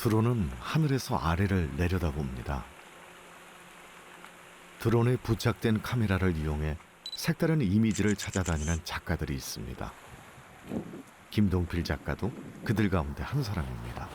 드론은 하늘에서 아래를 내려다봅니다. 드론에 부착된 카메라를 이용해 색다른 이미지를 찾아다니는 작가들이 있습니다. 김동필 작가도 그들 가운데 한 사람입니다.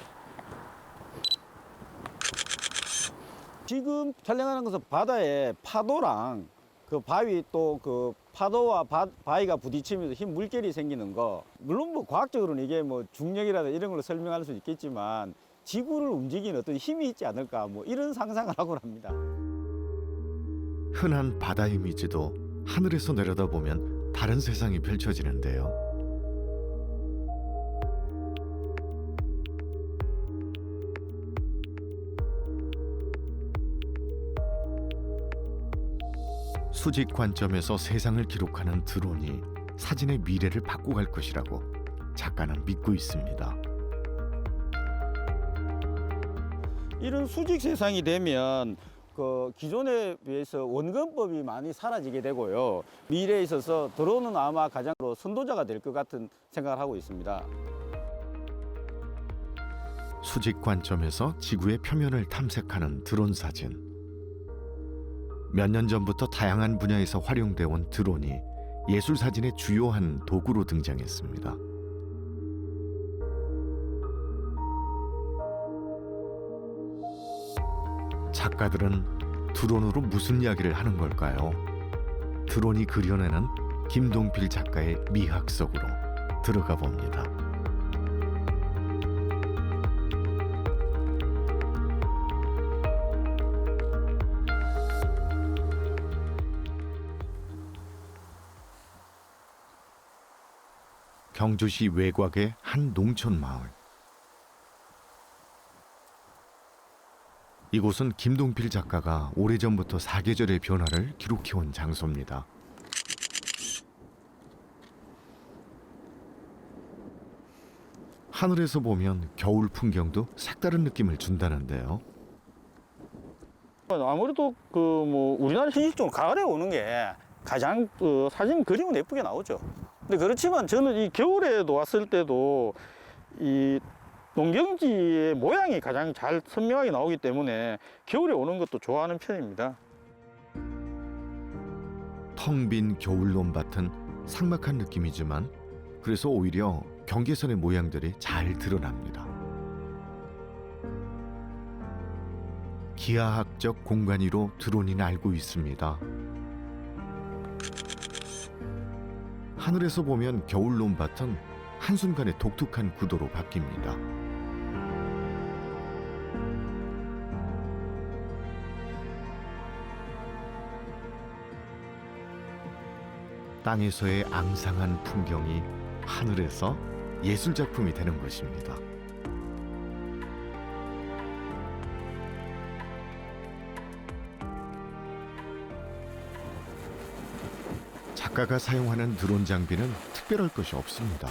지금 촬영하는 것은 바다의 파도랑 그 바위 또 그 파도와 바, 바위가 부딪히면서 흰 물결이 생기는 거 물론 뭐 과학적으로는 이게 뭐 중력이라든 이런 걸로 설명할 수 있겠지만 지구를 움직이는 어떤 힘이 있지 않을까 뭐 이런 상상을 하곤 합니다. 흔한 바다 이미지도 하늘에서 내려다보면 다른 세상이 펼쳐지는데요. 수직 관점에서 세상을 기록하는 드론이 사진의 미래를 바꿔갈 것이라고 작가는 믿고 있습니다. 이런 수직 세상이 되면 그 기존에 비해서 원근법이 많이 사라지게 되고요. 미래에 있어서 드론은 아마 가장 선도자가 될 것 같은 생각을 하고 있습니다. 수직 관점에서 지구의 표면을 탐색하는 드론 사진. 몇 년 전부터 다양한 분야에서 활용돼 온 드론이 예술 사진의 주요한 도구로 등장했습니다. 작가들은 드론으로 무슨 이야기를 하는 걸까요? 드론이 그려내는 김동필 작가의 미학 속으로 들어가 봅니다. 경주시 외곽의 한 농촌 마을. 이곳은 김동필 작가가 오래전부터 사계절의 변화를 기록해온 장소입니다. 하늘에서 보면 겨울 풍경도 색다른 느낌을 준다는데요. 아무래도 그 뭐 우리나라 현실적으로 가을에 오는 게 가장 그 사진 그림은 예쁘게 나오죠. 근데 그렇지만 저는 이 겨울에도 왔을 때도 이 농경지의 모양이 가장 잘 선명하게 나오기 때문에 겨울에 오는 것도 좋아하는 편입니다. 텅 빈 겨울 논밭은 삭막한 느낌이지만 그래서 오히려 경계선의 모양들이 잘 드러납니다. 기하학적 공간위로 드론이 날고 있습니다. 하늘에서 보면 겨울 논밭은 한순간에 독특한 구도로 바뀝니다. 땅에서의 앙상한 풍경이 하늘에서 예술 작품이 되는 것입니다. 작가가 사용하는 드론 장비는 특별할 것이 없습니다.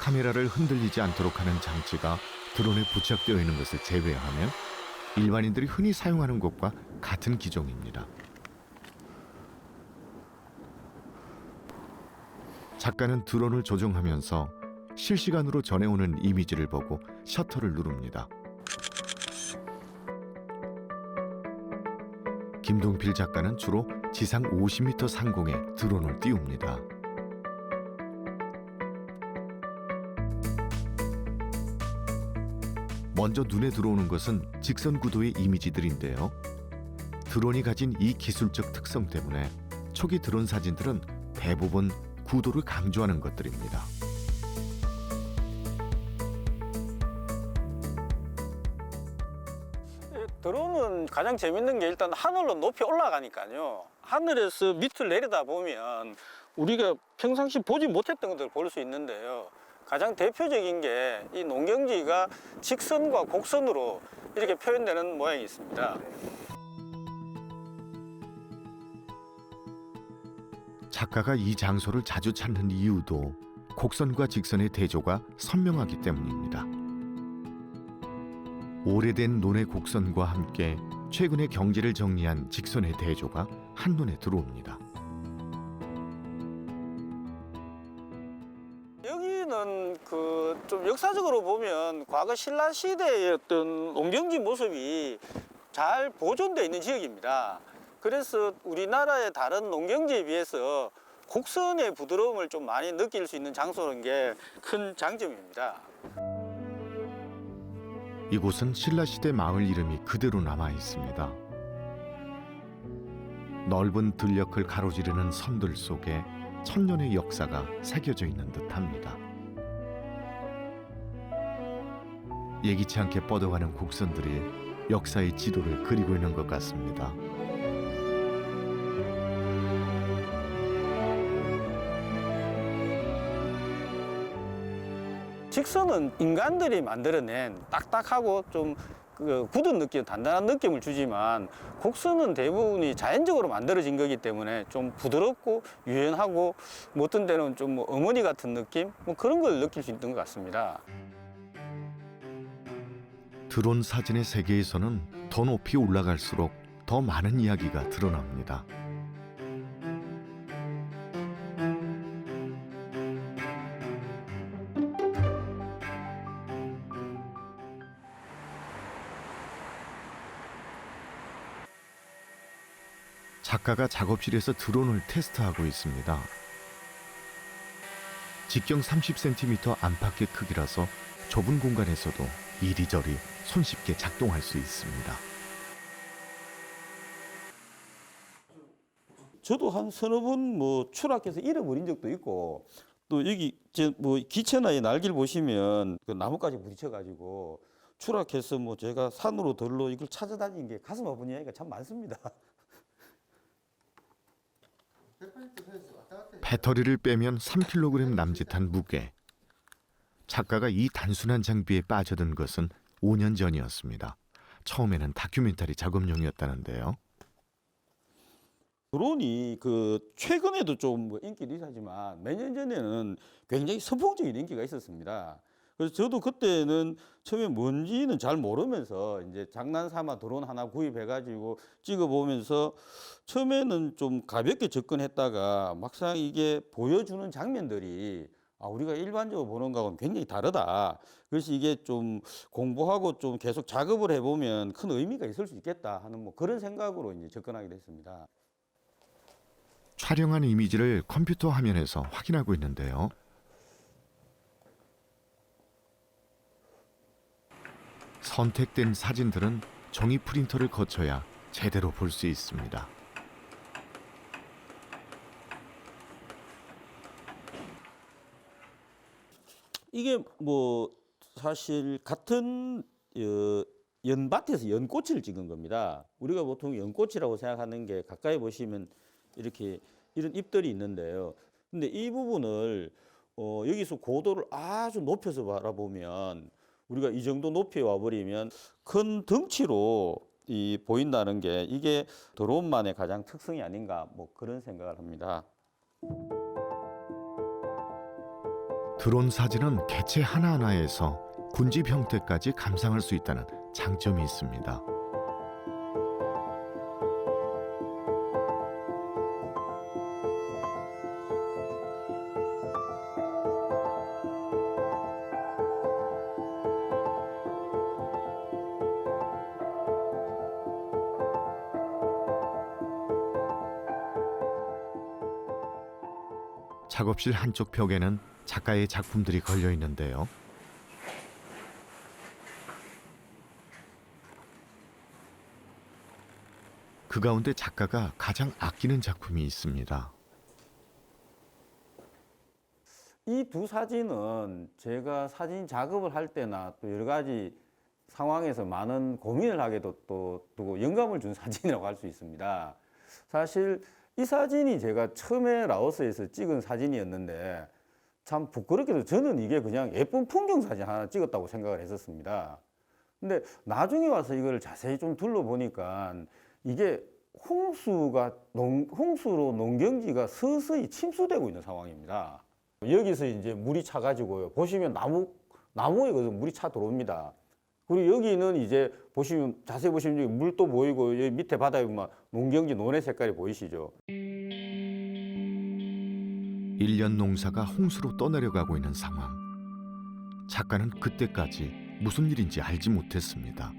카메라를 흔들리지 않도록 하는 장치가 드론에 부착되어 있는 것을 제외하면 일반인들이 흔히 사용하는 것과 같은 기종입니다. 작가는 드론을 조종하면서 실시간으로 전해오는 이미지를 보고 셔터를 누릅니다. 김동필 작가는 주로 지상 50m 상공에 드론을 띄웁니다. 먼저 눈에 들어오는 것은 직선 구도의 이미지들인데요. 드론이 가진 이 기술적 특성 때문에 초기 드론 사진들은 대부분 구도를 강조하는 것들입니다. 드론은 가장 재밌는 게 일단 하늘로 높이 올라가니까요. 하늘에서 밑을 내려다 보면 우리가 평상시 보지 못했던 것들을 볼 수 있는데요. 가장 대표적인 게 이 농경지가 직선과 곡선으로 이렇게 표현되는 모양이 있습니다. 작가가 이 장소를 자주 찾는 이유도 곡선과 직선의 대조가 선명하기 때문입니다. 오래된 논의 곡선과 함께 최근의 경지를 정리한 직선의 대조가 한눈에 들어옵니다. 여기는 그 좀 역사적으로 보면 과거 신라 시대의 어떤 농경지 모습이 잘 보존되어 있는 지역입니다. 그래서 우리나라의 다른 농경지에 비해서 곡선의 부드러움을 좀 많이 느낄 수 있는 장소라는 게 큰 장점입니다. 이곳은 신라시대 마을 이름이 그대로 남아 있습니다. 넓은 들녘을 가로지르는 섬들 속에 천년의 역사가 새겨져 있는 듯합니다. 예기치 않게 뻗어가는 곡선들이 역사의 지도를 그리고 있는 것 같습니다. 직선은 인간들이 만들어낸 딱딱하고 좀 그 굳은 느낌, 단단한 느낌을 주지만 곡선은 대부분이 자연적으로 만들어진 거기 때문에 좀 부드럽고 유연하고 뭐 어떤 데는 좀뭐 어머니 같은 느낌 뭐 그런 걸 느낄 수 있는 것 같습니다. 드론 사진의 세계에서는 더 높이 올라갈수록 더 많은 이야기가 드러납니다. 작가가 작업실에서 드론을 테스트하고 있습니다. 직경 30cm 안팎의 크기라서 좁은 공간에서도 이리저리 손쉽게 작동할 수 있습니다. 저도 한 서너 번 뭐 추락해서 잃어버린 적도 있고 또 여기 뭐 기체나 이 날개를 보시면 그 나무까지 부딪혀 가지고 추락해서 뭐 제가 산으로 들로 이걸 찾아다니는 게 가슴 아픈 이야기가 참 많습니다. 배터리를 빼면 3kg 남짓한 무게. 작가가 이 단순한 장비에 빠져든 것은 5년 전이었습니다. 처음에는 다큐멘터리 작업용이었다는데요. 드론이 그 최근에도 좀뭐 인기는 있었지만 몇 년 전에는 굉장히 선풍적인 인기가 있었습니다. 그래서 저도 그때는 처음에 뭔지는 잘 모르면서 이제 장난 삼아 드론 하나 구입해가지고 찍어보면서 처음에는 좀 가볍게 접근했다가 막상 이게 보여주는 장면들이 아, 우리가 일반적으로 보는 거하고는 굉장히 다르다. 그래서 이게 좀 공부하고 좀 계속 작업을 해보면 큰 의미가 있을 수 있겠다 하는 뭐 그런 생각으로 이제 접근하게 됐습니다. 촬영한 이미지를 컴퓨터 화면에서 확인하고 있는데요. 선택된 사진들은 종이 프린터를 거쳐야 제대로 볼 수 있습니다. 이게 뭐 사실 같은 어, 연밭에서 연꽃을 찍은 겁니다. 우리가 보통 연꽃이라고 생각하는 게 가까이 보시면 이렇게 이런 잎들이 있는데요. 근데 이 부분을 어, 여기서 고도를 아주 높여서 바라보면 우리가 이 정도 높이에 와버리면 큰 덩치로 이 보인다는 게 이게 드론만의 가장 특성이 아닌가 뭐 그런 생각을 합니다. 드론 사진은 개체 하나하나에서 군집 형태까지 감상할 수 있다는 장점이 있습니다. 작업실 한쪽 벽에는 작가의 작품들이 걸려 있는데요. 그 가운데 작가가 가장 아끼는 작품이 있습니다. 이 두 사진은 제가 사진 작업을 할 때나 또 여러 가지 상황에서 많은 고민을 하게 또, 또 두고 영감을 준 사진이라고 할 수 있습니다. 사실 이 사진이 제가 처음에 라오스에서 찍은 사진이었는데 참 부끄럽게도 저는 이게 그냥 예쁜 풍경 사진 하나 찍었다고 생각을 했었습니다. 근데 나중에 와서 이걸 자세히 좀 둘러보니까 이게 홍수가 농, 홍수로 농경지가 서서히 침수되고 있는 상황입니다. 여기서 이제 물이 차가지고요. 보시면 나무 나무에 그 물이 차 들어옵니다. 그리고 여기는 이제 보시면 자세히 보시면 여기 물도 보이고 여기 밑에 바닥에 막 농경지 논의 색깔이 보이시죠. 일년 농사가 홍수로 떠내려가고 있는 상황. 작가는 그때까지 무슨 일인지 알지 못했습니다.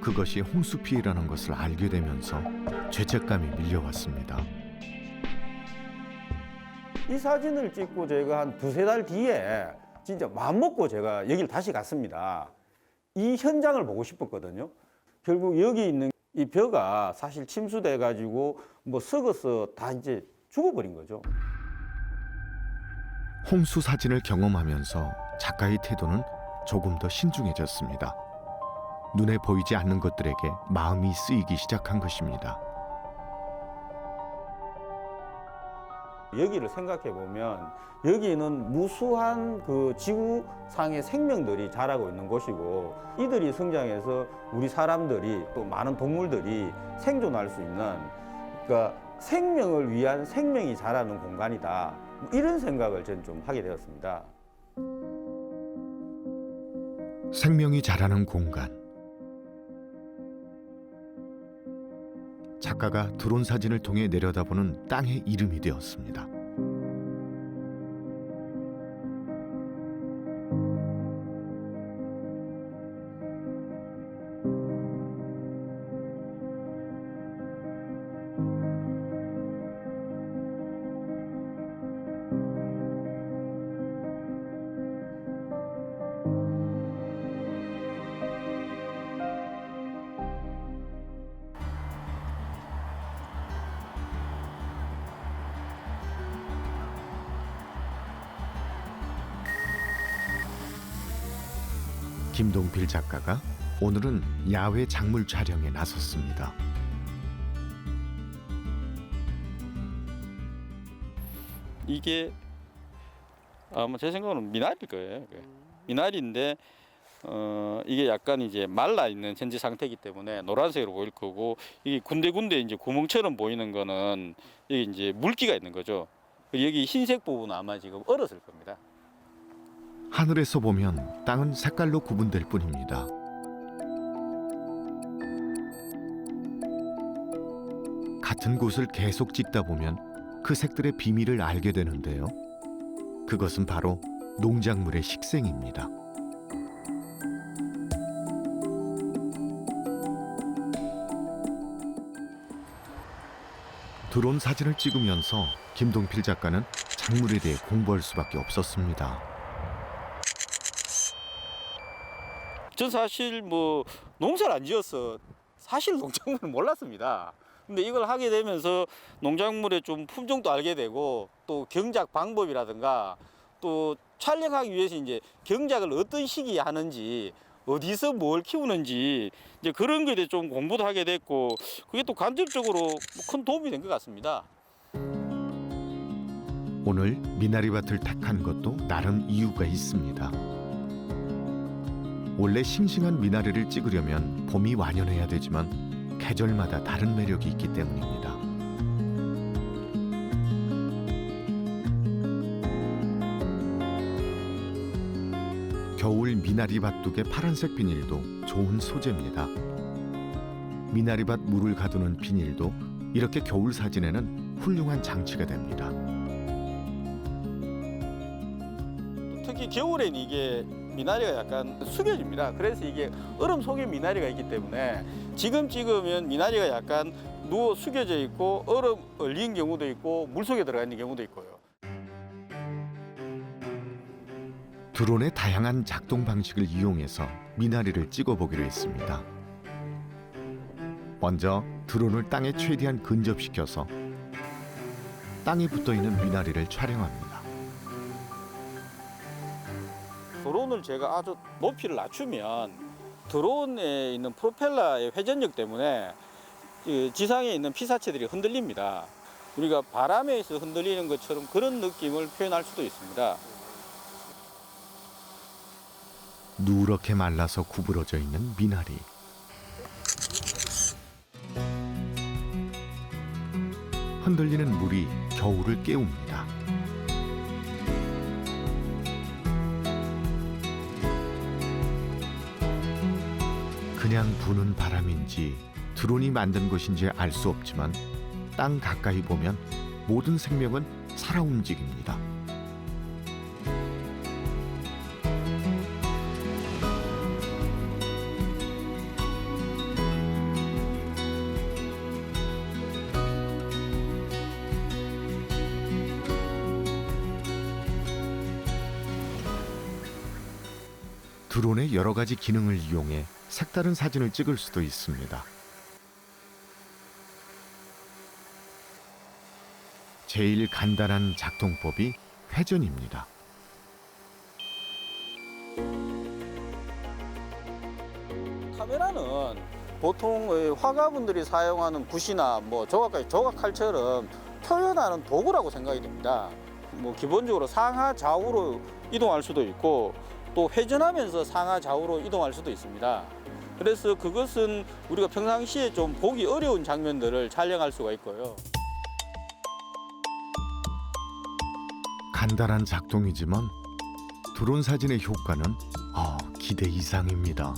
그것이 홍수 피해라는 것을 알게 되면서 죄책감이 밀려왔습니다. 이 사진을 찍고 제가 한 두세 달 뒤에 진짜 마음먹고 제가 여기를 다시 갔습니다. 이 현장을 보고 싶었거든요. 결국 여기 있는 이 벼가 사실 침수돼 가지고 뭐 썩어서 다 이제 죽어버린 거죠. 홍수 사진을 경험하면서 작가의 태도는 조금 더 신중해졌습니다. 눈에 보이지 않는 것들에게 마음이 쓰이기 시작한 것입니다. 여기를 생각해 보면 여기는 무수한 그 지구상의 생명들이 자라고 있는 곳이고 이들이 성장해서 우리 사람들이 또 많은 동물들이 생존할 수 있는 그러니까 생명을 위한 생명이 자라는 공간이다. 뭐 이런 생각을 저는 좀 하게 되었습니다. 생명이 자라는 공간. 작가가 드론 사진을 통해 내려다보는 땅의 이름이 되었습니다. 김동필 작가가 오늘은 야외 작물 촬영에 나섰습니다. 이게 아마 제 생각으로는 미나리일 거예요. 그게. 미나리인데 어 이게 약간 이제 말라 있는 현재 상태이기 때문에 노란색으로 보일 거고 이게 군데군데 이제 구멍처럼 보이는 거는 이게 이제 물기가 있는 거죠. 여기 흰색 부분은 아마 지금 얼었을 겁니다. 하늘에서 보면 땅은 색깔로 구분될 뿐입니다. 같은 곳을 계속 찍다 보면 그 색들의 비밀을 알게 되는데요. 그것은 바로 농작물의 식생입니다. 드론 사진을 찍으면서 김동필 작가는 작물에 대해 공부할 수밖에 없었습니다. 전 사실 뭐 농사를 안 지어서 사실 농작물을 몰랐습니다. 근데 이걸 하게 되면서 농작물의 좀 품종도 알게 되고 또 경작 방법이라든가 또 촬영하기 위해서 이제 경작을 어떤 시기에 하는지 어디서 뭘 키우는지 이제 그런 거에 대해 좀 공부도 하게 됐고 그게 또 간접적으로 뭐큰 도움이 된 것 같습니다. 오늘 미나리밭을 택한 것도 나름 이유가 있습니다. 원래 싱싱한 미나리를 찍으려면 봄이 완연해야 되지만 계절마다 다른 매력이 있기 때문입니다. 겨울 미나리 밭둑의 파란색 비닐도 좋은 소재입니다. 미나리밭 물을 가두는 비닐도 이렇게 겨울 사진에는 훌륭한 장치가 됩니다. 특히 겨울엔 이게 미나리가 약간 숙여집니다. 그래서 이게 얼음 속에 미나리가 있기 때문에 지금 찍으면 미나리가 약간 누워 숙여져 있고 얼음 얼린 경우도 있고 물 속에 들어가 있는 경우도 있고요. 드론의 다양한 작동 방식을 이용해서 미나리를 찍어보기로 했습니다. 먼저 드론을 땅에 최대한 근접시켜서 땅에 붙어 있는 미나리를 촬영합니다. 드론을 제가 아주 높이를 낮추면 드론에 있는 프로펠러의 회전력 때문에 이 지상에 있는 피사체들이 흔들립니다. 우리가 바람에 있어 흔들리는 것처럼 그런 느낌을 표현할 수도 있습니다. 누렇게 말라서 구부러져 있는 미나리. 흔들리는 물이 겨울을 깨웁니다. 그냥 부는 바람인지 드론이 만든 것인지 알 수 없지만 땅 가까이 보면 모든 생명은 살아 움직입니다. 드론의 여러 가지 기능을 이용해 색다른 사진을 찍을 수도 있습니다. 제일 간단한 작동법이 회전입니다. 카메라는 보통 의 화가분들이 사용하는 붓이나 뭐 조각까지 조각 칼처럼 표현하는 도구라고 생각이 됩니다. 뭐 기본적으로 상하 좌우로 이동할 수도 있고 또 회전하면서 상하 좌우로 이동할 수도 있습니다. 그래서 그것은 우리가 평상시에 좀 보기 어려운 장면들을 촬영할 수가 있고요. 간단한 작동이지만 드론 사진의 효과는 아, 기대 이상입니다.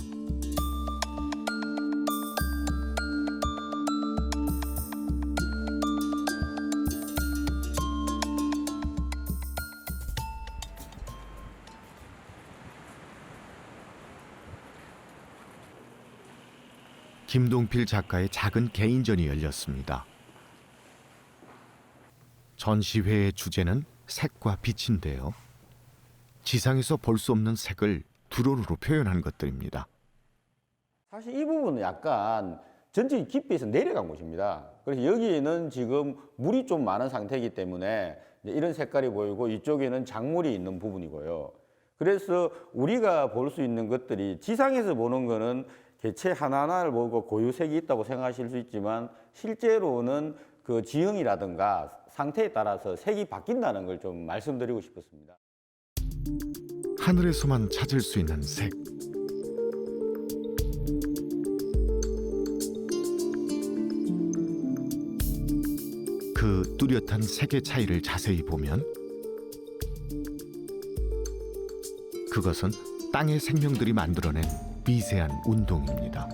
김동필 작가의 작은 개인전이 열렸습니다. 전시회의 주제는 색과 빛인데요. 지상에서 볼 수 없는 색을 드론으로 표현한 것들입니다. 사실 이 부분은 약간 전체 깊이에서 내려간 곳입니다. 그래서 여기에는 지금 물이 좀 많은 상태이기 때문에 이런 색깔이 보이고 이쪽에는 작물이 있는 부분이고요. 그래서 우리가 볼 수 있는 것들이 지상에서 보는 거는 개체 하나하나를 보고 고유색이 있다고 생각하실 수 있지만 실제로는 그 지형이라든가 상태에 따라서 색이 바뀐다는 걸 좀 말씀드리고 싶었습니다. 하늘에서만 찾을 수 있는 색. 그 뚜렷한 색의 차이를 자세히 보면 그것은 땅의 생명들이 만들어낸 미세한 운동입니다.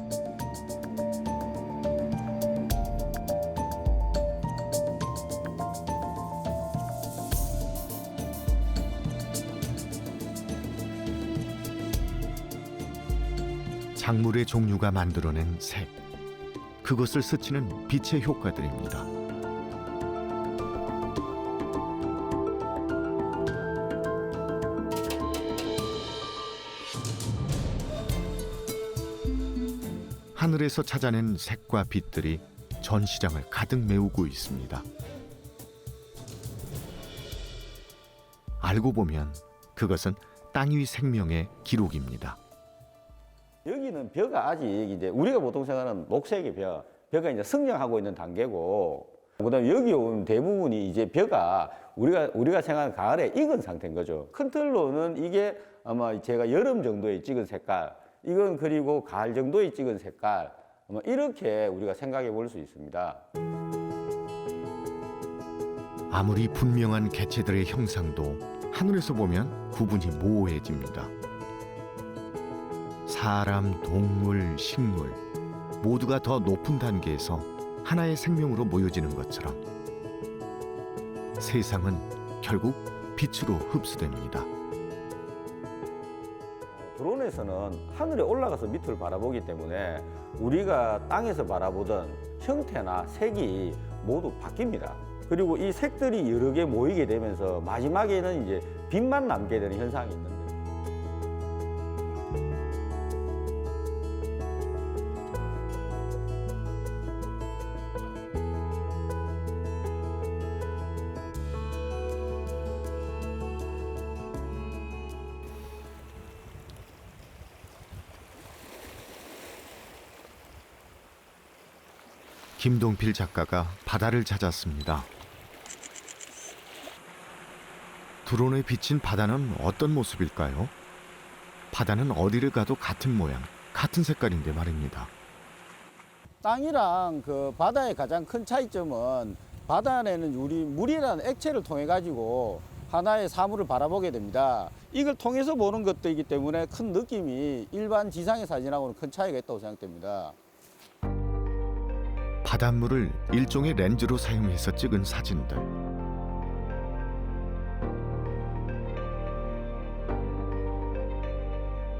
작물의 종류가 만들어낸 색. 그것을 스치는 빛의 효과들입니다. 하늘에서 찾아낸 색과 빛들이 전시장을 가득 메우고 있습니다. 알고 보면 그것은 땅 위 생명의 기록입니다. 여기는 벼가 아직 이제 우리가 보통 생각하는 녹색의 벼, 벼가 이제 성장하고 있는 단계고, 그다음에 여기 온 대부분이 이제 벼가 우리가 우리가 생각하는 가을에 익은 상태인 거죠. 큰 틀로는 이게 아마 제가 여름 정도에 찍은 색깔, 이건 그리고 가을 정도에 찍은 색깔, 아마 이렇게 우리가 생각해 볼 수 있습니다. 아무리 분명한 개체들의 형상도 하늘에서 보면 구분이 모호해집니다. 사람, 동물, 식물 모두가 더 높은 단계에서 하나의 생명으로 모여지는 것처럼 세상은 결국 빛으로 흡수됩니다. 드론에서는 하늘에 올라가서 밑을 바라보기 때문에 우리가 땅에서 바라보던 형태나 색이 모두 바뀝니다. 그리고 이 색들이 여러 개 모이게 되면서 마지막에는 이제 빛만 남게 되는 현상이 있는 김동필 작가가 바다를 찾았습니다. 드론에 비친 바다는 어떤 모습일까요? 바다는 어디를 가도 같은 모양, 같은 색깔인데 말입니다. 땅이랑 그 바다의 가장 큰 차이점은 바다 안에는 우리 물이라는 액체를 통해 가지고 하나의 사물을 바라보게 됩니다. 이걸 통해서 보는 것들이기 때문에 큰 느낌이 일반 지상의 사진하고는 큰 차이가 있다고 생각됩니다. 바닷물을 일종의 렌즈로 사용해서 찍은 사진들.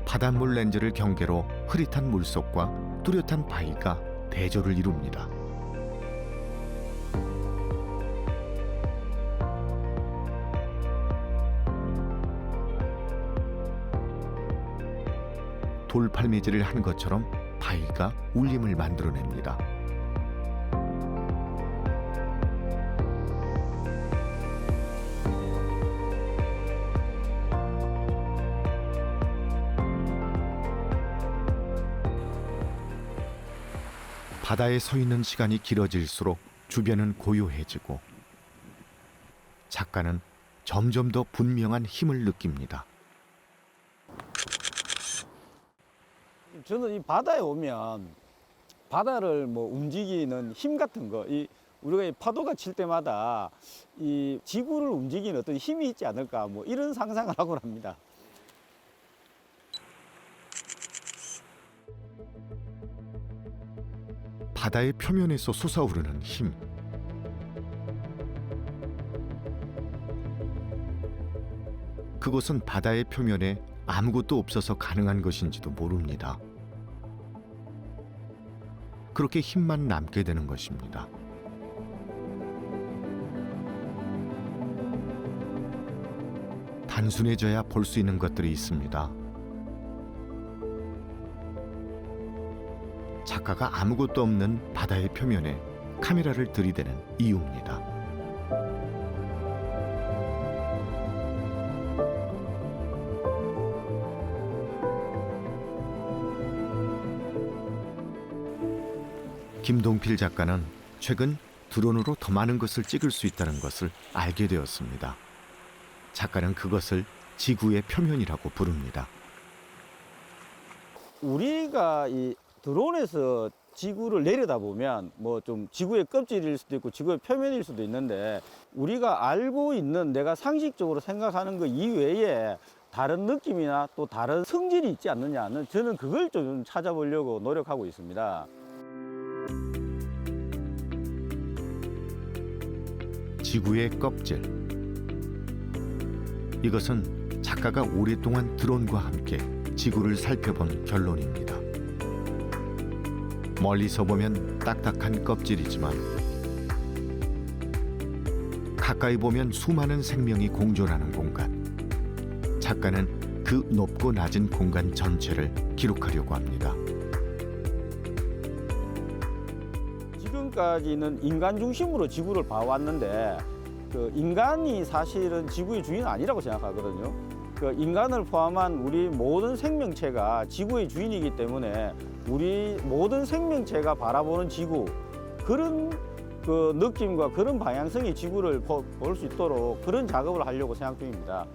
바닷물 렌즈를 경계로 흐릿한 물속과 뚜렷한 바위가 대조를 이룹니다. 돌팔매질을 한 것처럼 바위가 울림을 만들어냅니다. 바다에 서 있는 시간이 길어질수록 주변은 고요해지고 작가는 점점 더 분명한 힘을 느낍니다. 저는 이 바다에 오면 바다를 뭐 움직이는 힘 같은 거, 이 우리가 이 파도가 칠 때마다 이 지구를 움직이는 어떤 힘이 있지 않을까, 뭐 이런 상상을 하곤 합니다. 바다의 표면에서 솟아오르는 힘. 그것은 바다의 표면에 아무것도 없어서 가능한 것인지도 모릅니다. 그렇게 힘만 남게 되는 것입니다. 단순해져야 볼 수 있는 것들이 있습니다. 작가가 아무것도 없는 바다의 표면에 카메라를 들이대는 이유입니다. 김동필 작가는 최근 드론으로 더 많은 것을 찍을 수 있다는 것을 알게 되었습니다. 작가는 그것을 지구의 표면이라고 부릅니다. 우리가 이 드론에서 지구를 내려다보면 뭐 좀 지구의 껍질일 수도 있고 지구의 표면일 수도 있는데 우리가 알고 있는 내가 상식적으로 생각하는 것 이외에 다른 느낌이나 또 다른 성질이 있지 않느냐는 저는 그걸 좀 찾아보려고 노력하고 있습니다. 지구의 껍질. 이것은 작가가 오랫동안 드론과 함께 지구를 살펴본 결론입니다. 멀리서 보면 딱딱한 껍질이지만 가까이 보면 수많은 생명이 공존하는 공간. 작가는 그 높고 낮은 공간 전체를 기록하려고 합니다. 지금까지는 인간 중심으로 지구를 봐왔는데 그 인간이 사실은 지구의 주인은 아니라고 생각하거든요. 그 인간을 포함한 우리 모든 생명체가 지구의 주인이기 때문에 우리 모든 생명체가 바라보는 지구 그런 그 느낌과 그런 방향성의 지구를 볼 수 있도록 그런 작업을 하려고 생각 중입니다.